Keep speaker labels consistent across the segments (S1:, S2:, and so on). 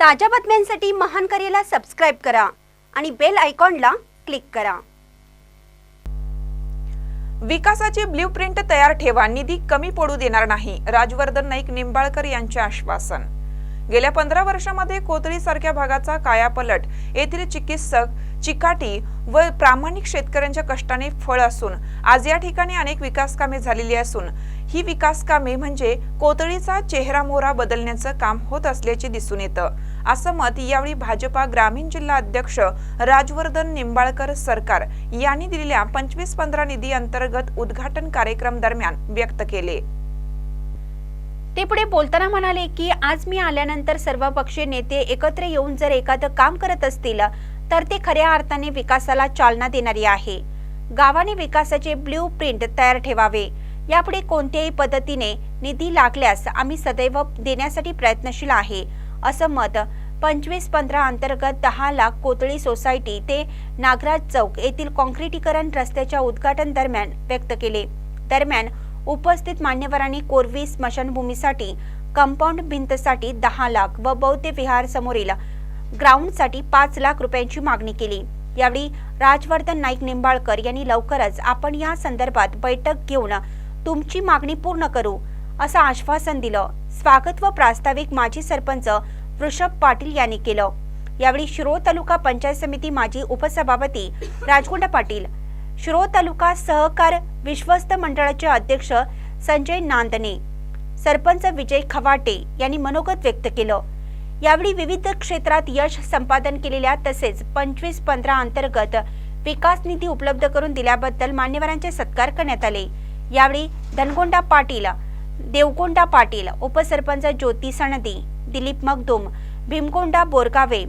S1: ताज्या बातम्यांसाठी महान करेला सबस्क्राईब करा आणि बेल आयकॉनला क्लिक करा.
S2: विकासाची ब्ल्यू प्रिंट तयार ठेवा निधी कमी पडू देणार नाही राजवर्धन नाईक निंबाळकर यांचे आश्वासन. गेल्या पंधरा वर्षामध्ये कोथळी सारख्या भागाचा कायापलट येथील चिकित्सक चिकाटी व प्रामाणिक शेतकऱ्यांच्या कष्टाने फळ असून आज या ठिकाणी अनेक विकास कामे झालेली असून ही विकास कामे म्हणजे कोतळीचा चेहरा मोहरा बदलण्याचं काम होत असल्याचे दिसून येतं. असं मत यावेळी भाजपा ग्रामीण जिल्हा अध्यक्ष राजवर्धन निंबाळकर सरकार यांनी दिलेल्या पंचवीस पंधरा निधी अंतर्गत उद्घाटन कार्यक्रम दरम्यान व्यक्त केले.
S1: ते पुढे बोलताना म्हणाले की आज मी आल्यानंतर सर्व पक्षीय नेते एकत्र येऊन जर एखादं काम करत असतील तर ते खऱ्या अर्थाने विकासाला चालना देणारी आहे. गावाने विकासाचे ब्ल्यू प्रिंट तयार ठेवावे. यापुढे कोणत्याही पद्धतीने निधी लागल्यास आम्ही सदैव देण्यासाठी प्रयत्नशील आहे असं मत पंचवीस पंधरा अंतर्गत दहा लाख कोतळी सोसायटी ते नागराज चौक येथील कॉन्क्रिटीकरण रस्त्याच्या उद्घाटन दरम्यान व्यक्त केले. दरम्यान उपस्थित मान्यवरांनी कोरवी स्मशानभूमीसाठी कंपाऊंड भिंतसाठी दहा लाख व बौद्ध विहार समोरील ग्राउंडसाठी पाच लाख रुपयांची मागणी केली. यावेळी राजवर्धन नाईक निंबाळकर यांनी लवकरच आपण या संदर्भात बैठक घेऊन तुमची मागणी पूर्ण करू असं आश्वासन दिलं. स्वागत व प्रास्ताविक माजी सरपंच वृषभ पाटील यांनी केलं. यावेळी शिरोळ तालुका पंचायत समिती माजी उपसभापती राजकुंड पाटील शिरोळ तालुका सहकार विश्वस्त मंडळाचे अध्यक्ष संजय नांदणे सरपंच विजय खवाटे यांनी मनोगत व्यक्त केलं. यावेळी विविध क्षेत्रात यश संपादन केलेल्या तसेच पंचवीस पंधरा अंतर्गत विकास निधी उपलब्ध करून दिल्याबद्दल मान्यवरांचे सत्कार करण्यात आले. यावेळी धनगोंडा पाटील देवगोंडा पाटील उपसरपंच ज्योती सणदी दिलीप मगदुम भीमगोंडा बोरगावे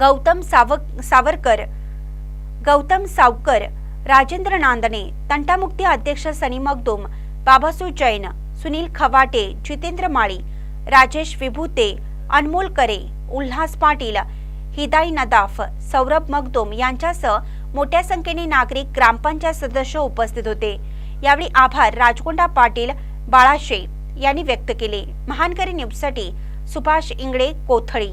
S1: गौतम सावक सावरकर गौतम सावकर राजेंद्र नांदणे तंटामुक्ती अध्यक्ष सनी मगदुम बाबासू जैन सुनील खवाटे जितेंद्र माळी राजेश विभूते अनमोल करे उल्हास पाटील हिदाई नदाफ सौरभ मगदोम यांच्यासह मोठ्या संख्येने नागरिक ग्रामपंचायत सदस्य उपस्थित होते. यावेळी आभार राजकोंडा पाटील बाळाशे यांनी व्यक्त केले. महानकरी न्यूजसाठी सुभाष इंगळे कोथळी.